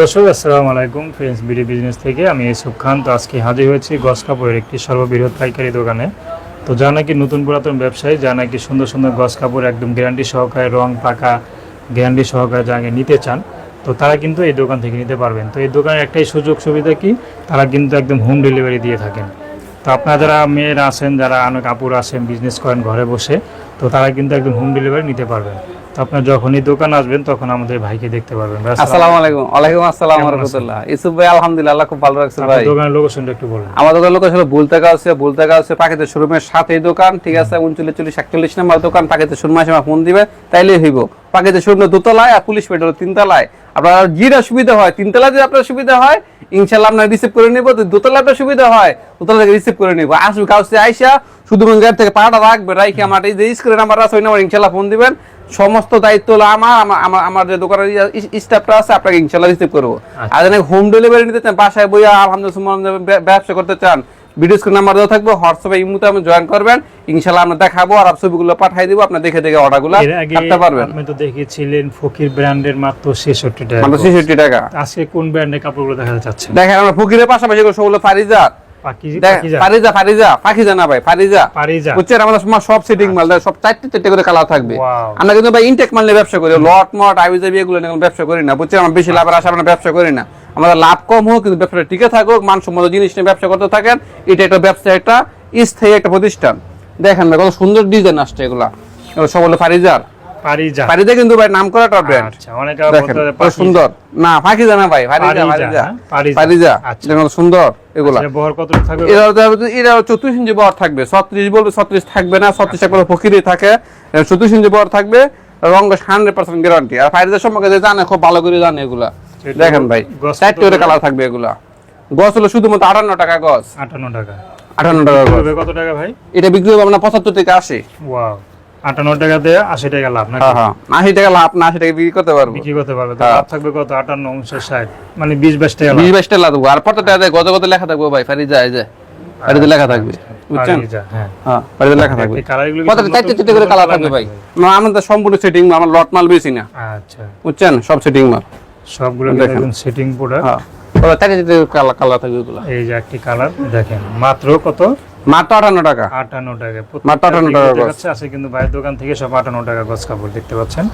দর্শক, আসসালামু আলাইকুম ফ্রেন্ডস বিডি বিজনেস থেকে। আমি ইসুফ খান, তো আজকে হাজির হয়েছি গস কাপড়ের একটি সর্ববৃহৎ পাইকারি দোকানে। তো যা নাকি নতুন পুরাতন ব্যবসায়ী যা নাকি সুন্দর সুন্দর গস কাপড় একদম গ্যারান্টি সহকারে, রং পাকা গ্যারান্টি সহকারে যাকে নিতে চান, তো তারা কিন্তু এই দোকান থেকে নিতে পারবেন। তো এই দোকানের একটাই সুযোগ সুবিধা কি, তারা কিন্তু একদম হোম ডেলিভারি দিয়ে থাকেন। তো আপনারা যারা মেয়েরা আছেন, যারা অনেক কাপড় আছেন বিজনেস করেন, ঘরে বসে, তো তারা কিন্তু একদম হোম ডেলিভারি নিতে পারবেন। আপনার যখনই দোকান আসবেন তখন আমাদের ভাইকে দেখতে পারবেন। আসসালামু আলাইকুম। ওয়ালাইকুম আসসালাম আছেন? রহমতুল্লাহ। ইসুফ ভাই আলহামদুলিল্লাহ আল্লাহ খুব ভালো রাখছে ভাই। দোকানের লোকেশনটা একটু বলুন। আমার দোকান লোক আসলে বুলতাকা আছে বুলতাকা আছে পাখিতে শোরুমের সাথে দোকান ঠিক আছে? উনচল্লিশ চল্লিশ একচল্লিশ নাম্বার দোকান। পাখিতে শোরুম আসে ফোন দিবে তাইলে হইব। পাখিতে শোরুম দোতলায় আর পুলিশ পেট্রোল তিনতলায়। আপনার যেটা সুবিধা হয় তিনতলা যদি আপনার সুবিধা হয় ইনশাআল্লাহ আপনার রিসিভ করে নিব। যদি দোতলা আপনার সুবিধা হয় দোতলা থেকে রিসিভ করে নিব। আসবে কাউসে আইসা শুধু গাড়ি থেকে পাটা রাখবে রাইখে আমার এই যে স্ক্রিন নাম্বার আছে ওই নাম্বার ইনশাল্লাহ ফোন দিবেন। সমস্ত দায়িত্ব হলো আমার যে দোকানের স্টাফটা আছে আপনাকে ইনশাল্লাহ রিসিভ করব। আর যদি হোম ডেলিভারি নিতে চান বাসায় বইয়া আলহামদুলিল্লাহ ব্যবসা করতে চান ভিডিও স্ক্রিন নাম্বার দেওয়া থাকবে হোয়াটসঅ্যাপে ইমুতে আমি জয়েন করবেন ইনশাল্লাহ আমরা দেখাবো আর ছবিগুলো পাঠিয়ে দিব আপনি দেখে দেখে অর্ডারগুলো আগে পারবেন। আপনি তো দেখিয়েছিলেন ফকির ব্র্যান্ডের মাত্র ছেষট্টি টাকা। মাত্র ছেষট্টি টাকা। আজকে কোন ব্র্যান্ডের কাপড়গুলো দেখা যাচ্ছে দেখেন আমরা ফকিরের পাশাপাশি সবগুলো ফারিজা ফারিজা ফারিজা ফাকিজা না ভাই ফারিজা। পারিজা বুঝছেন? আমাদের সব সেটিং মাল সব চারটে চারটে করে কালার থাকবে। আমরা কিন্তু ভাই ইনটেক মাল নিয়ে ব্যবসা করি। লট মট আইবিজাবি এগুলো নিয়ে ব্যবসা করি না। বুঝছেন? আমরা বেশি লাভের আশা আমরা ব্যবসা করি না। আমাদের লাভ কম হোক কিন্তু ব্যবসাটা টিকে থাকুক মানসম্মত জিনিস নিয়ে ব্যবসা করতে থাকেন এটা একটা ব্যবসা একটা স্থায়ী একটা প্রতিষ্ঠান। দেখেন কত সুন্দর ডিজাইন আসছে এগুলা। এগুলো সব হলো ফারিজার। পারিজা। ফারিজা কিন্তু ভাই নাম করা একটা ব্র্যান্ড আচ্ছা অনেকে বলতে সুন্দর। না ভাই ফারিজা পারিজা, হ্যাঁ, পারিজা। ফারিজা আচ্ছা। সুন্দর এগুলা। এর বহর কত থাকবে? এরা এরা চৌত্রিশ ইঞ্চি বহর থাকবে। ছত্রিশ বলবে ছত্রিশ থাকবে না ছত্রিশ একবার ফকিরে থাকে। চৌত্রিশ ইঞ্চি বহর থাকবে হান্ড্রেড পার্সেন্ট গ্যারান্টি আর ফাইজার সম্পর্কে যে জানে খুব ভালো করে জানে এগুলা। দেখেন ভাই চারটে করে? কালার থাকবে এগুলা। গছ হলো শুধুমাত্র আটান্ন টাকা গছ। আটান্ন টাকা। আটান্ন টাকা কত টাকা ভাই? এটা বিক্রি হবে আপনার পঁচাত্তর থেকে আশি। ওয়াও। আটান্ন টাকা দিয়ে আশি টাকা লাভ নাকি? হ্যাঁ হ্যাঁ। আশি টাকা লাভ না আশি টাকা বিক্রি করতে পারব। বিক্রি করতে পারবে। তো হ্যাঁ। লাভ থাকবে কত? আটান্ন অংশ ষাট। মানে বিশ বাইশ টাকা বিশ বাইশ টাকা লাভ। আর প্রত্যেকটা দেয় গত গত লেখা থাকবে ভাই ফারি যায় যে। ফারিতে লেখা থাকবে বুঝছেন? হ্যাঁ। লেখা থাকবে। এই কালারগুলো কি প্রত্যেকটা সুন্দর চারটে চারটে করে কালার থাকবে ভাই। না, আমাদের সম্পূর্ণ সেটিং আমার লট মাল বেশি না। আচ্ছা। বুঝছেন? সব সেটিং মাল। সবগুলো দেখুন। সেটিং প্রোডাক্ট হ্যাঁ। চারটে চারটে কালার কালার থাকবে ওগুলো এই যে একটি কালার দেখেন। মাত্র কত? মাত্র আটান্ন টাকা। আটান্ন টাকা। মাত্র 58 টাকা গজ। আছে কিন্তু ভাইয়ের দোকান থেকে সব আটান্ন টাকা গজ কাপড় দেখতে পাচ্ছেন।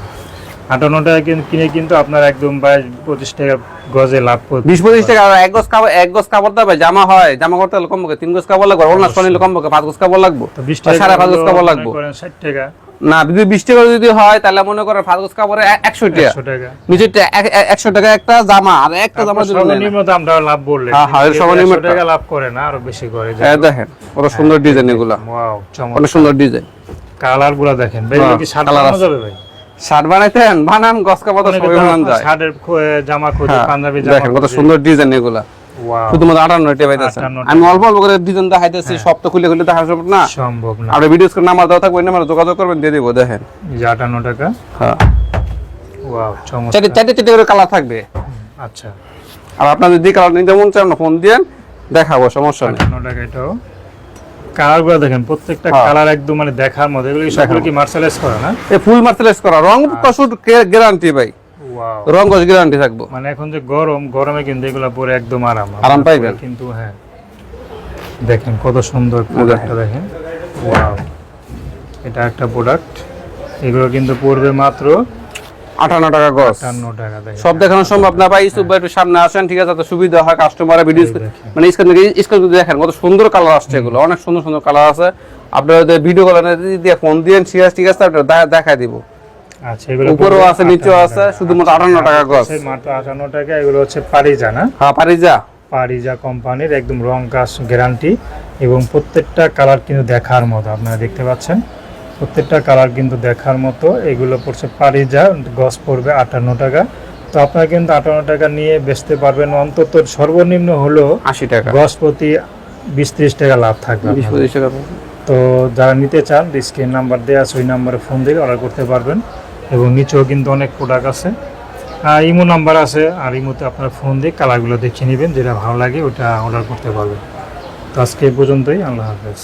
আটান্ন টাকা কিনে কিন্তু আপনার একদম বাইশ পঁচিশ টাকা গজে লাভ বিশ পঁচিশ টাকা এক গজ কাপড় এক গজ কাপড় দেবে জামা হয়। জামা করতে কম তিন গজ কাপড় লাগবে ওনার সনিলে কমপক্ষে পাঁচ গজ কাপড় লাগবে। তো বিশ টাকা সাড়ে পাঁচ গজ কাপড় লাগবে। ষাট টাকা। না যদি বিশ টাকা যদি হয় তাহলে মনে করেন পাঁচ কাপড়ে একশো টাকা। নিচের একশো টাকা একটা জামা আর একটা জামা। সর্বনিম্ন দামটা লাভ বললেন হ্যাঁ, হ্যাঁ, সর্বনিম্ন টাকা লাভ করে না আরও বেশি করে। এই দেখেন কত সুন্দর ডিজাইন এগুলা। অনেক সুন্দর ডিজাইন কালারগুলা দেখেন। ভাই হ্যাঁ, কি শার্ট colour বানানো। যাবে ভাই? শার্ট বানাইতেন বানান গজ কাপড় সবই বানান যায়। শার্টের জামা খোঁজে হ্যাঁ, পাঞ্জাবি জামা দেখেন কত সুন্দর ডিজাইন এগুলা। শুধুমাত্র আটান্ন টাকা পাইতেছেন আমি অল্প অল্প করে ডিজাইন দেখাইতেছি সব তো খুলে খুলে দেখা সম্ভব না। সম্ভব না। আপনি ভিডিও স্ক্রিন নাম্বার দেওয়া থাকবে নাম্বারে যোগাযোগ করবেন দিয়ে দিব দেখেন। যে আটান্ন টাকা? হ্যাঁ। ওয়াও চারটে চারটে চারটে করে কালার থাকবে। আচ্ছা। আর আপনার যদি কালার নিতে মন চান ফোন দিয়েন দেখাবো সমস্যা নেই। আটান্ন টাকা এটাও। কালারগুলো দেখেন প্রত্যেকটা হ্যাঁ। কালার একদম মানে দেখার মধ্যে এগুলো কি সবগুলো কি মার্শালাইজ করে না? এই ফুল মার্সেলাইজ করা। রং কসুর গ্যারান্টি ভাই। রং কস গ্যারান্টি থাকব। মানে এখন যে গরম গরমে কিন্তু এগুলো পরে একদম আরাম। আরাম পাইবেন। কিন্তু হ্যাঁ। দেখেন কত সুন্দর প্রোডাক্টটা দেখেন। ওয়াও এটা একটা প্রোডাক্ট এগুলো কিন্তু পড়বে মাত্র আটান্ন টাকা গজ। টাকা সব দেখানো সম্ভব না ভাই। ইসুফ ভাই একটু সামনে আসেন ঠিক আছে? সুবিধা হয় কাস্টমার ভিডিও মানে স্ক্রিন দেখেন কত সুন্দর কালার আসছে এগুলো। অনেক সুন্দর সুন্দর কালার আছে। আপনারা ভিডিও কলের দিয়ে ফোন দিয়েন ঠিক আছে ঠিক আছে আপনার দেখাই দিব। আচ্ছা এগুলো উপরেও পড়বে আছে নিচেও 58 আছে টাকা। শুধুমাত্র আটান্ন টাকা গজ আছে মাত্র আটান্ন টাকা এগুলো হচ্ছে পারিজা না? হ্যাঁ পারিজা। পারিজা কোম্পানির একদম রং কাজ গ্যারান্টি এবং প্রত্যেকটা কালার কিন্তু দেখার মতো আপনারা দেখতে পাচ্ছেন? প্রত্যেকটা কালার কিন্তু দেখার মতো এগুলো পড়ছে পারিজা গজ পড়বে আটান্ন টাকা। তো আপনারা কিন্তু আটান্ন টাকা নিয়ে বেচতে পারবেন অন্তত সর্বনিম্ন হলো আশি টাকা। গজ প্রতি বিশ ত্রিশ টাকা লাভ থাকবে তো যারা নিতে চান স্ক্রিন নাম্বার দেওয়া আছে ওই নাম্বারে ফোন দিয়ে অর্ডার করতে পারবেন। এবং নিচেও কিন্তু অনেক প্রোডাক্ট আছে। আর ইমো নাম্বার আছে, আর ইমোতে আপনার ফোন দিয়ে কালারগুলো দেখে নেবেন, যেটা ভালো লাগে ওটা অর্ডার করতে পারবেন। তো আজকে পর্যন্তই, আল্লাহ হাফেজ।